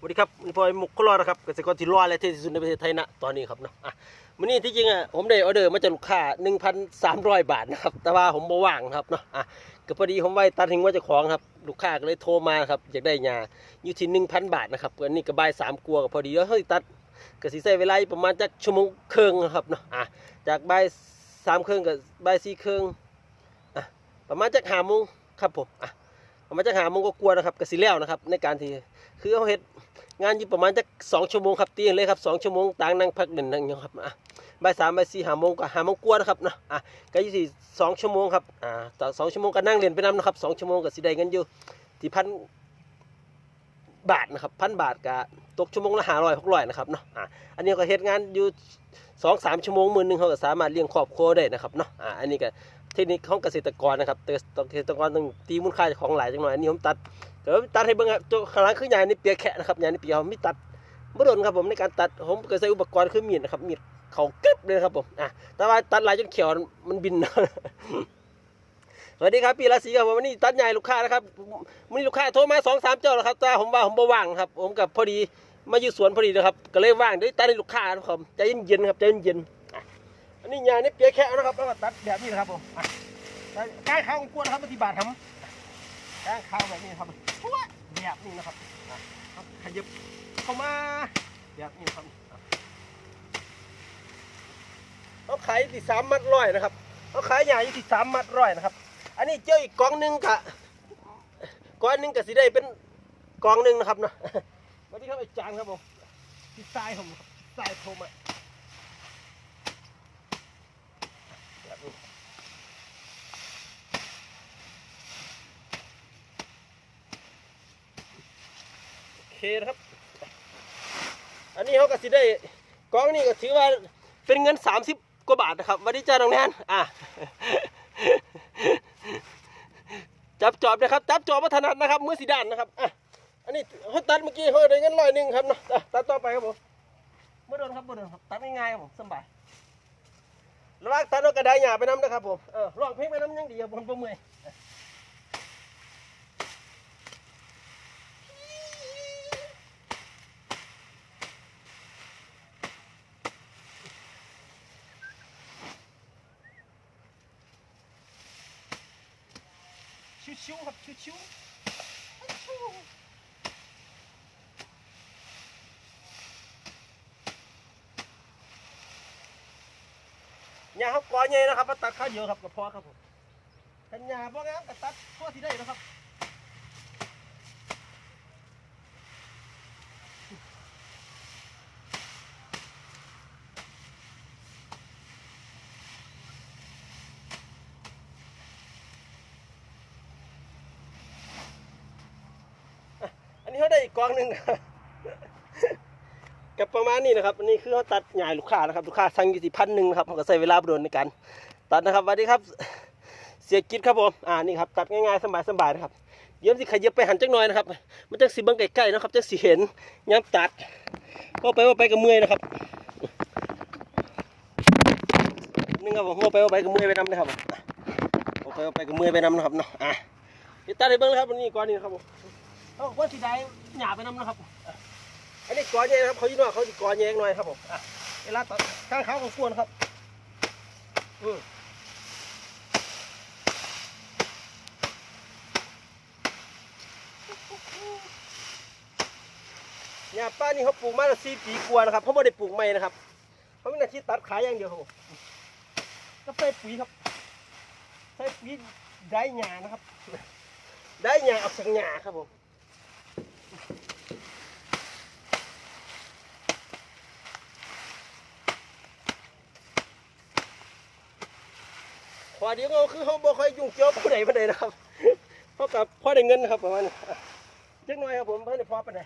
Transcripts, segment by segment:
สวัสดีครับนี่พอยมุกโคลอนะครับเกษตรกรที่รอดและที่สุดในประเทศไทยนะตอนนี้ครับเนาะอะวันนี้ที่จริงอะผมได้ออเดอร์มาจากลูกค้า 1,300 บาทนะครับแต่ว่าผมบ่ว่างครับเนาะอะก็พอดีผมไว้ตัดทิ้งว่าจ้าของครับลูกค้าก็เลยโทรมาครับอยากได้ยาอยู่ที่1,000 บาทนะครับอันนี้ก็บ่ายสามกลัวก็พอดีแล้วเฮ้ยตัดก็สิใช้เวลาประมาณจักชั่วโมงครึ่งนะครับเนาะอะจากบ่ายสามครึ่งกับบ่ายสี่ครึ่งอะประมาณจักห้าโมงครับผมอะประมาณจักห้าโมงก็กลัวนะครับก็สิแล้วนะครับในการที่คือเขาเฮ็ด งานอยู่ประมาณจักสองชั่วโมงครับเตียงเลยครับสองชั่วโมงต่างนั่งพักเด่นนั่งอยู่ครับอะบ่ายสามบ่ายสี่ห้าโมงก็ห้าโมงกว่านะครับเนาะอะก็อยู่ที่สองชั่วโมงครับอ่าต่อสองชั่วโมงก็นั่งเรียนไปนำนะครับสองชั่วโมงก็สิได้เงินอยู่ที่พันบาทนะครับพันบาทก็ตกชั่วโมงละห้าร้อยหกร้อยนะครับเนาะอะอันนี้ก็เฮ็ดงานอยู่สองสามชั่วโมงมื้อหนึ่งเขาก็สามารถเลี้ยงครอบครัวได้นะครับเนาะอะอันนี้ก็เทคนิคของเกษตรกรนะครับแต่เกษตรกรต้องตีมูลค่าของหลายจังหน่อยอันนี้ผมตัด ดี๋ยวตัดให้เบิ่งครับตัวข้างหลังคือยานี่เปียแค่นะครับยานี่เปียกผมมีตัดบ่โดนครับผมในการตัดผมก็ใช้อุปกรณ์คือมีดนะครับมีดเขากึบเลยครับผมอะแต่ว่าตัดลายจนเขียวมันบินสวัสดีครับพี่ราศีครับผมวันนี้ตัดใหญ่ลูกค้านะครับวันนี้ลูกค้าโทรมาสองสามเจ้าแล้วครับแต่ผมว่าผมบ่ว่างครับ ผมกับพอดีมาอยู่สวนพอดีนะครับก็เลยว่างเดี๋ยตัดให้ลูกค้านะครับผมใจเย็นๆครับใจเย็นๆอันนี้ยานี่เปียแค่นะครับแล้วก็ตัดแบบนี้นะครับผมใกล้ข้าวของกวนนะครับปฏิบัติทำ ก้างข้าวแบบนี้ครับแบบนี้นะครับขยับเข้ามาแบบนี้ครับเขาขายที่สามมัดร้อยนะครับเขาขายใหญ่ที่สามมัดร้อยนะครับ อันนี้เจออีกกองหนึ่งกะกองหนึ่งกะสิได้เป็นกองหนึ่งนะครับเนาะวัสดีครับอาจารย์ครับผมที่ทรายผมครับทรายโทรมาแบบนี้ โอเค นะครับ อันนี้เขาก็สิได้กล้องนี่ก็ถือว่าเป็นเงิน 30 กว่าบาทนะครับวันนี้จ้าน้องแนนอะจับจอบนะครับ จับจอบวัฒนัดนะครับมือสีด้านนะครับอะอันนี้เขาตัดเมื่อกี้เขาได้เงินร้อยหนึ่งครับเนาะอะตัดต่อไปครับผมเมื่อโดนครับเมื่อโดนครับตัดง่ายๆครับผมสบายระว่างตัดเรากระไดหยาไปน้ำนะครับผมเออร้องเพลงไปน้ำยังดีครับผมประเมื่อย ชิวๆครับชิวๆเนี่ยครับกอใหญ่นะครับมาตัดข้าวเยอะครับกระเพาะครับผมกันยาพวกนี้ก็ตัดทั่วที่ได้นะครับอั นี้เขาได้อีกกองหนึ่งกับประมาณนี้นะครับอันนี้คือเขาตัดหญ้าลูกค้านะครับลูกค้าสั่งอยู่ที่พันหนึ่งนะครับเขาก็ใช้เวลาบ่โดนในการตัดนะครับสวัสดีครับ เสียกิจครับผมอ่านี่ครับตัดง่ายๆสบายๆนะครับเดี๋ยวสิขยับไปหันจักหน่อยนะครับ มันจังสิเบังใกล้ๆนะครับจังสิเห็นย้ำตัดก็ไปว่าไปกับมือนะครับนี่ครับผมว่าไปว่าไปกับมือไปนำนะครับว่าไปว่าไปกับมือไปนำนะครับเนาะอะตัดให้เบิ่งนะครับวันนี้ก่อนนี้นะครับผม เอาว่าสิได้หญ้าไปนำนะครับ อันนี้กอแยงนะครับเขาอยู่นอกเขาสิกอแยงหน่อยครับผมอะเวลาตัดข้างเขาของกวนครับอืมเนี่ยป้านี่เขาปลูกมาแล้วสี่ปีกว่านะครับเขาไม่ได้ปลูกใหม่นะครับเขาเป็นอาชีพตัดขายอย่างเดียวครับผมก็ใส่ปุ๋ยครับใส่ปุ๋ยได้หญ้านะครับ ได้หญ้าออกจากหญ้าครับผม ขอเดียวก็คือเขาบ่ค่อยยุ่งเกี่ยวผู้ใดผู้ใดนะครับเพราะกับพ่อได้เงินนะครับประมาณนี้อะจักหน่อยครับผมเพื่อนได้พอปานใด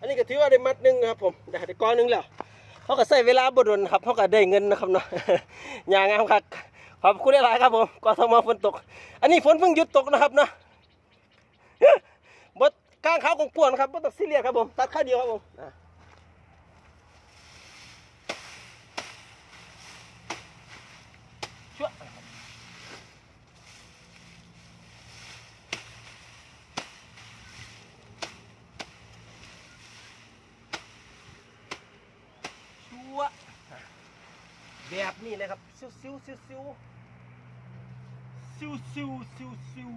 อันนี้ก็ถือว่าได้มัดหนึ่งนะครับผมได้ได้ก้อนหนึ่งแล้วเขาก็ใส่เวลาบ่ดนครับเขาก็ได้เงินนะครับเนาะอย่างงามครับขอบคุณหลายๆครับผมกทมฝนตก อันนี้ฝนเพิ่งหยุดตกนะครับเนาะ บดก้างเขากงป่วนครับบดตัดซีเรียครับผม ตัดข้าวเดียวครับผมช่วช่วแบบนี้เลยครับซิวซิวซิวซิวซิวซิวซิวซิว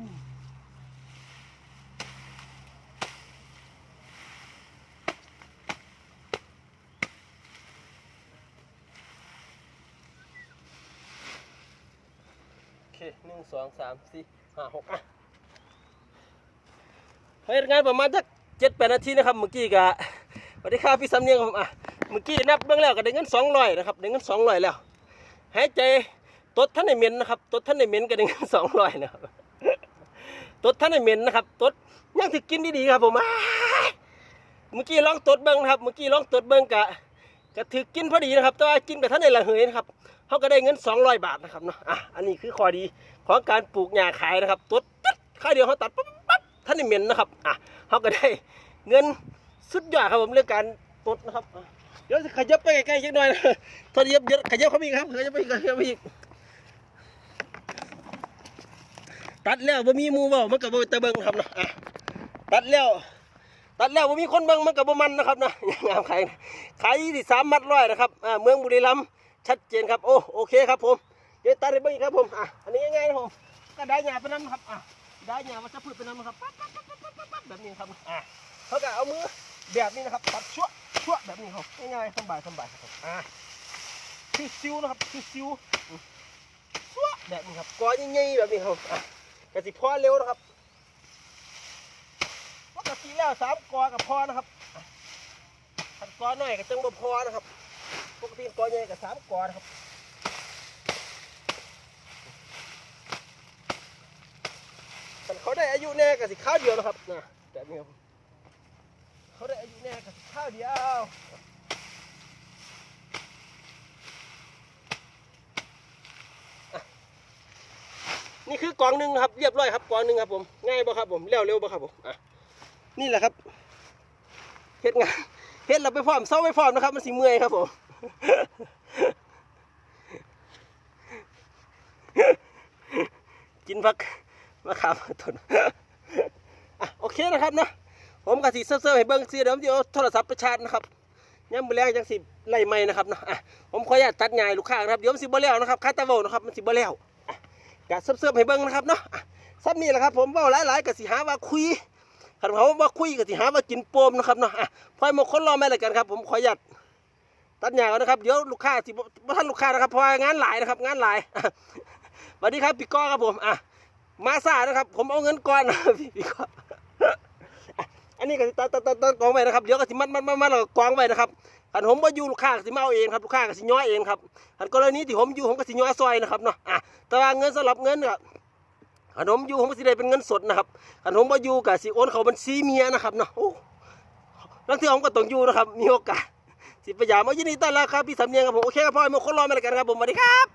หนึ่งสองสามสี่ห้าหกอะเฮ็ดงานประมาณสักเจ็ดแปดนาทีนะครับเมื่อกี้กะสวัสดีครับพี่สำเนียงครับผมอะเมื่อกี้นับเบื้องแล้วก็ได้เงินสองร้อยนะครับได้เงินสองร้อยแล้วหายใจตดท่านในเมนนะครับตดท่านในเมนก็ได้เงินสองร้อยนะครับตดท่านในเมนนะครับตดยังถือกินดีๆครับผมอ้ายเมื่อกี้ลองตดเบิ้งนะครับเมื่อกี้ลองตดเบิ้งกะ ก็ถือกินพอดีนะครับ แต่ว่ากินกับท่านในละเหยนะครับเขาก็ได้เงินสองร้อยบาทนะครับเนาะอะอันนี้คือข้อดีของการปลูกหญ้าขายนะครับตดตึ๊ดข้าเดียวเขาตัดปั๊บปั๊บท่านในเหม็นนะครับอะเขาก็ได้เงินสุดยอดครับผมเรื่องการตดนะครับเดี๋ยวขยับไปใกล้ๆสักหน่อยนะทอดเย็บเยอะขยับเข้าไปอีกครับขยับไปอีกขยับไปอีกตัดแล้วบ่มีมูเว้ามันก็บ่ตะเบิงครับเนาะอะตัดแล้ว ตัดแล้วบ่มีคนเบิ่งมันก็บ่มันนะครับนะงามขายขายที่สามมัดร้อยนะครับอ่าเมืองบุรีรัมย์ชัดเจนครับโอ้โอเคครับผมเดี๋ยวตัดให้เบิ่งอีกครับผมอะอันนี้ง่ายๆนะผมก็ได้หญ้าไปน้ำครับอะได้หญ้าวัชพืชไปน้ำครับปั๊บปั๊บปั๊บปั๊บปั๊บแบบนี้ครับอะเขาก็เอามือแบบนี้นะครับตัดชั่วชั่วแบบนี้ครับง่ายๆสบายสบายครับผมอะคือซิวนะครับคือซิวชั่วแบบนี้ครับก้อนใหญ่ๆแบบนี้ครับอะกสิพอเร็วนะครับ ปกติแล้วสามกอกับพอนะครับขันกอหน่อยก็จังบ่พอนะครับปกติกอใหญ่กับสามกอนะครับคันเขาได้อายุแน่กับสิข้าวเดียวนะครับนะแบบนี้ครับเขาได้อายุแน่กับสิข้าวเดียวนี่คือกองหนึ่งนะครับเรียบร้อยครับกองหนึ่งครับผมง่ายบ่ครับผมเร็วเร็วบ่ครับผมอะ นี่แหละครับเฮ็ดงานเฮ็ดเราไปพร้อมเศร้าไปพร้อมนะครับ มันสิเมื่อยครับผมกินพักมาขามต้นอะโอเคนะครับเนาะผมกะสิเซอร์ให้เบิ่งสิเดี๋ยวผมจะเอาโทรศัพท์ไปชาร์จนะครับย่ำมือแรงจังสิไล่ไม่นะครับเนาะอะผมขออนุญาตตัดงายลูกค้านะครับเดี๋ยวมันสิบ่แล้วนะครับคาตาโวนะครับมันสิบ่แล้วอะกะเซิร์ให้เบิ่งนะครับเนาะซับนี่แหละครับผมเว่าหลายๆกะสิหาว่าคุย คันเขาว่าคุยกะสิหาว่ากินโปมนะครับเนาะอะพอยมาคนรอแม่ละกันครับ ผมขออนุญาตตัดงาก่อนนะครับ เดี๋ยวลูกค้าสิบ่บ่ทันลูกค้านะครับเพราะงานหลายนะครับ งานหลายสวัสดีครับพี่ก้อครับผมอะมาซ่านะครับ ผมเอาเงินก่อนนะพี่ก็อะอันนี้ก็ตัดตัดตัดตัดกองไว้นะครับเดี๋ยวก็สิมัดมัดมัดมัดแล้วก็กองไว้นะครับคันผมว่าอยู่ลูกค้าก็สิมาเอาเองครับลูกค้าก็สิย้อยเองครับคันกรณีที่ผมอยู่ผมก็สิย้อยซอยนะครับเนาะอะแต่ว่าเงินสำหรับเงินก็ ขนมอยู่ผมสิได้เป็นเงินสดนะครับขนมบ่อยู่ก็สิโอนเขาบัญชีเมียนะครับเนาะโอ้บางทีผมก็ต้องอยู่นะครับ มีโอกาสสิพยายามเอายินดีต้อนรับครับพี่สำเนียงครับผมโอเคครับพ่อไอ้โมคนรอมาแล้วกันครับผมสวัสดีครับ